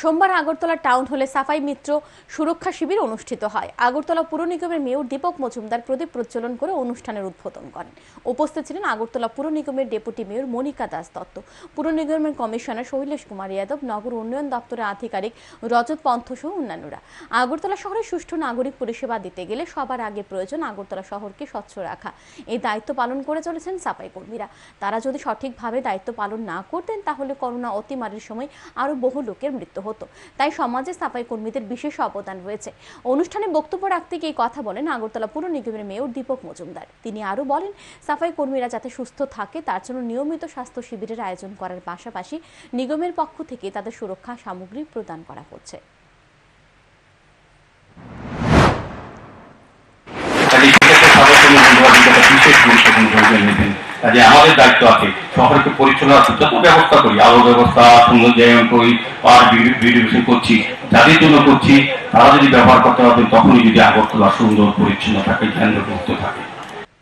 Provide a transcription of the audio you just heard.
সোমবার আগরতলা টাউন হলে সাফাই মিত্র সুরক্ষা শিবির অনুষ্ঠিত হয়। আগরতলা পুর নিগমের মেয়র দীপক মজুমদার প্রদীপ প্রজ্বলন করে অনুষ্ঠানের উদ্বোধন করেন। উপস্থিত ছিলেন আগরতলা পুর নিগমের ডেপুটি মেয়র মনিকা দাস দত্ত। পুর নিগমের কমিশনার শৈলেশ কুমার যাদব, নগর উন্নয়ন দপ্তরের আধিকারিক রজত পন্থ সহ অন্যান্যরা। আগরতলা শহরে সুষ্ঠু নাগরিক পরিষেবা দিতে গেলে সবার আগে প্রয়োজন আগরতলা শহরকে স্বচ্ছ রাখা। এই দায়িত্ব পালন করে চলেছেন সাফাই কর্মীরা। তারা যদি সঠিকভাবে দায়িত্ব পালন না করতেন, তাহলে করোনা অতিমারির সময় আরও বহু লোকের মৃত্যু হতো। তাই সমাজে সাফাই কর্মীদের বিশেষ অবদান রয়েছে। অনুষ্ঠানে বক্তব্য রাখতে গিয়ে কথা বলেন আগরতলা পুর নিগমের মেয়র দীপক মজুমদার। তিনি আরও বলেন, সাফাই কর্মীরা যাতে সুস্থ থাকে, তার জন্য নিয়মিত স্বাস্থ্য শিবিরের আয়োজন করার পাশাপাশি নিগমের পক্ষ থেকে তাদের সুরক্ষা সামগ্রী প্রদান করা হচ্ছে। কাজে আমাদের দায়িত্ব আছে শহরকে পরিচ্ছন্ন যত ব্যবস্থা করি, আলো ব্যবস্থা সুন্দর জায়গা করি, আর বিডিভিশন করছি, যাদের জন্য করছি, তারা যদি ব্যবহার করতে পারবেন তখনই যদি আগরতলা সুন্দর পরিচ্ছন্ন থাকে কেন্দ্রমুক্ত থাকে।